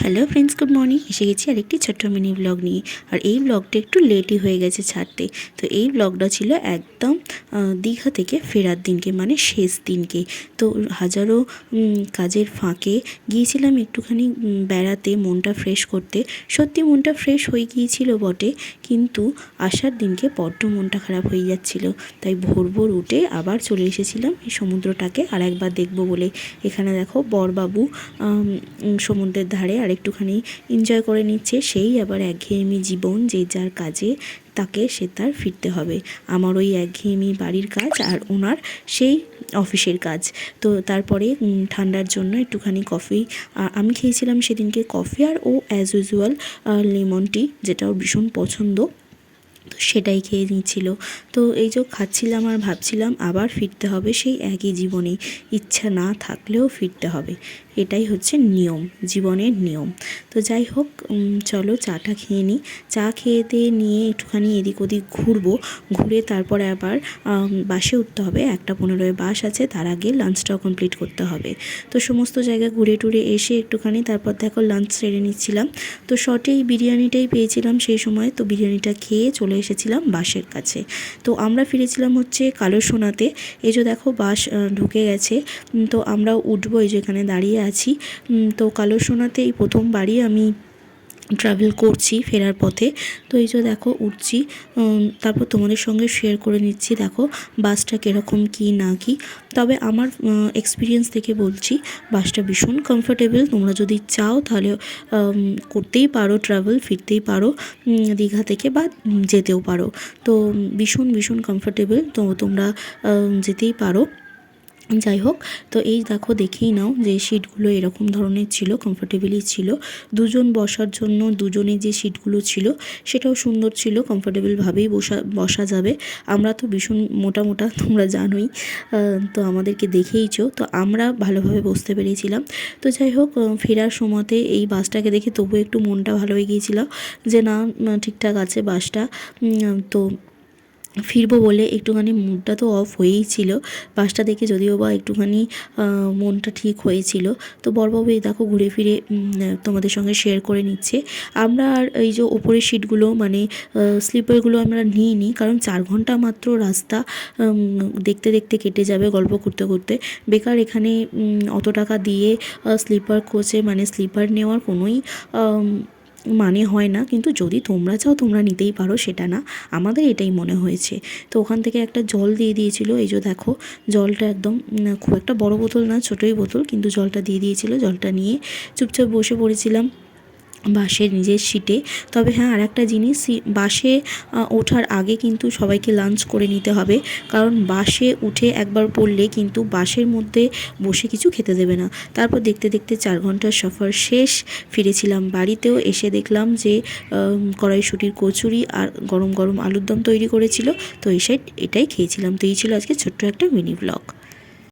Hello friends, good morning. এসে গেছি আরেকটি ছোট্ট মিনি ব্লগ নিয়ে। আর এই ব্লগটা একটু লেটই হয়ে গেছে ছাড়তে। তো এই ব্লগটা ছিল একদম দীঘা থেকে ফেরার দিনকে মানে শেষ দিনকে। তো হাজারো কাজের ফাঁকে গিয়েছিলাম একটুখানি বেড়াতে, মনটা ফ্রেশ করতে। সত্যি মনটা ফ্রেশ হয়ে গিয়েছিল বটে, কিন্তু আসার দিনকে বড্ড মনটা খারাপ হয়ে যাচ্ছিল। তাই ভোর ভোর উঠে আবার চলে এসেছিলাম এই সমুদ্রটাকে আর একবার দেখব বলে। এখানে দেখো বরবাবু সমুদ্রের ধারে আর একটুখানি এনজয় করে নিচ্ছে, সেই আবার একঘেয়েমি জীবন যে যার কাজে তাকে সে তার ফিরতে হবে। আমার ওই একঘেয়েমি বাড়ির কাজ আর ওনার সেই অফিসের কাজ। তো তারপরে ঠান্ডার জন্য একটুখানি কফি আমি খেয়েছিলাম সেদিনকে কফি আর ও অ্যাজ ইউজুয়াল লেমন টি যেটা ওর ভীষণ পছন্দ। তো সেটাই খেয়ে নিচ্ছিল। তো এই যে খাচ্ছিলাম আর ভাবছিলাম আবার ফিরতে হবে, সেই একই জীবনে। ইচ্ছা না থাকলেও ফিরতে হবে। এটাই হচ্ছে নিয়ম, জীবনের নিয়ম। তো যাই হোক চলো চাটা খেয়ে নিই চা খেয়ে দিয়ে নিয়ে একটুখানি এদিক ওদিক ঘুরবো। ঘুরে তারপরে আবার বাসে উঠতে হবে। একটা পনেরোয় বাস আছে, তার আগে লাঞ্চটাও কমপ্লিট করতে হবে। তো সমস্ত জায়গা ঘুরে টুরে এসে একটুখানি তারপর দেখো লাঞ্চ সেরে নিচ্ছিলাম। তো শর্টেই বিরিয়ানিটাই পেয়েছিলাম সেই সময়। তো বিরিয়ানিটা খেয়ে চলে এসেছিলাম বাসের কাছে। তো আমরা ফিরেছিলাম হচ্ছে কালো সোনাতে। এই যে দেখো বাস ঢুকে গেছে। তো আমরা উঠবো এই যেখানে দাঁড়িয়ে আছি। তো কালো সোনাতে এই প্রথমবারই আমি ট্রাভেল করছি ফেরার পথে। তো এই যে দেখো উঠছি তারপর তোমাদের সঙ্গে শেয়ার করে নিচ্ছি, দেখো বাসটা কীরকম কী না কি। তবে আমার এক্সপিরিয়েন্স থেকে বলছি, বাসটা ভীষণ কমফোর্টেবল তোমরা যদি চাও তাহলে করতেই পারো ট্রাভেল ফিরতেই পারো দীঘা থেকে বা যেতেও পারো। তো ভীষণ ভীষণ কমফোর্টেবল তো তোমরা যেতেই পারো। যাই হোক তো এই দেখো দেখেই নাও যে সিটগুলো এরকম ধরনের ছিল কমফোর্টেবলই ছিল। দুজন বসার জন্য দুজনে যে সিটগুলো ছিল, সেটাও সুন্দর ছিল কমফোর্টেবলভাবেই বসা বসা যাবে। আমরা তো ভীষণ মোটা মোটা, তোমরা জানোই তো আমাদেরকে দেখেইছো। তো আমরা ভালোভাবে বসতে পেরেছিলাম। তো যাই হোক ফেরার সময়তে এই বাসটাকে দেখে তবু একটু মনটা ভালো হয়ে গিয়েছিল যে না, ঠিকঠাক আছে বাসটা। তো ফিরবো বলে একটুখানি মুডটা তো অফ হয়েই ছিল। বাসটা দেখে যদিও বা একটুখানি মনটা ঠিক হয়েছিল। তো বড়বাবু এই দেখো ঘুরে ফিরে তোমাদের সঙ্গে শেয়ার করে নিচ্ছে। আমরা আর এই যে ওপরের সিটগুলো মানে স্লিপারগুলো আমরা নিইনি, কারণ চার ঘণ্টা মাত্র রাস্তা দেখতে দেখতে কেটে যাবে গল্প করতে করতে। বেকার এখানে অত টাকা দিয়ে স্লিপার কোচে মানে স্লিপার নেওয়ার কোনোই মানে হয় না, কিন্তু যদি তোমরা চাও তোমরা নিতেই পারো, সেটা না। আমাদের এটাই মনে হয়েছে। তো ওখান থেকে একটা জল দিয়ে দিয়েছিল, এই যে দেখো, জলটা একদম খুব একটা বড় বোতল না, ছোটোই বোতল, কিন্তু জলটা দিয়ে দিয়েছিল, জলটা নিয়ে চুপচাপ বসে পড়েছিলাম। বাসে নিজের সিটে তবে হ্যাঁ আর একটা জিনিস বাসে ওঠার আগে কিন্তু সবাইকে লাঞ্চ করে নিতে হবে। কারণ বাসে উঠে একবার পড়লে কিন্তু বাসের মধ্যে বসে কিছু খেতে দেবে না। তারপর দেখতে দেখতে চার ঘণ্টার সফর শেষ, ফিরেছিলাম বাড়িতেও, এসে দেখলাম যে কড়াইশুটির কচুরি আর গরম গরম আলুর দম তৈরি করেছিল। তো এসে এটাই খেয়েছিলাম। তো এই ছিল আজকে ছোট্ট একটা মিনি ব্লগ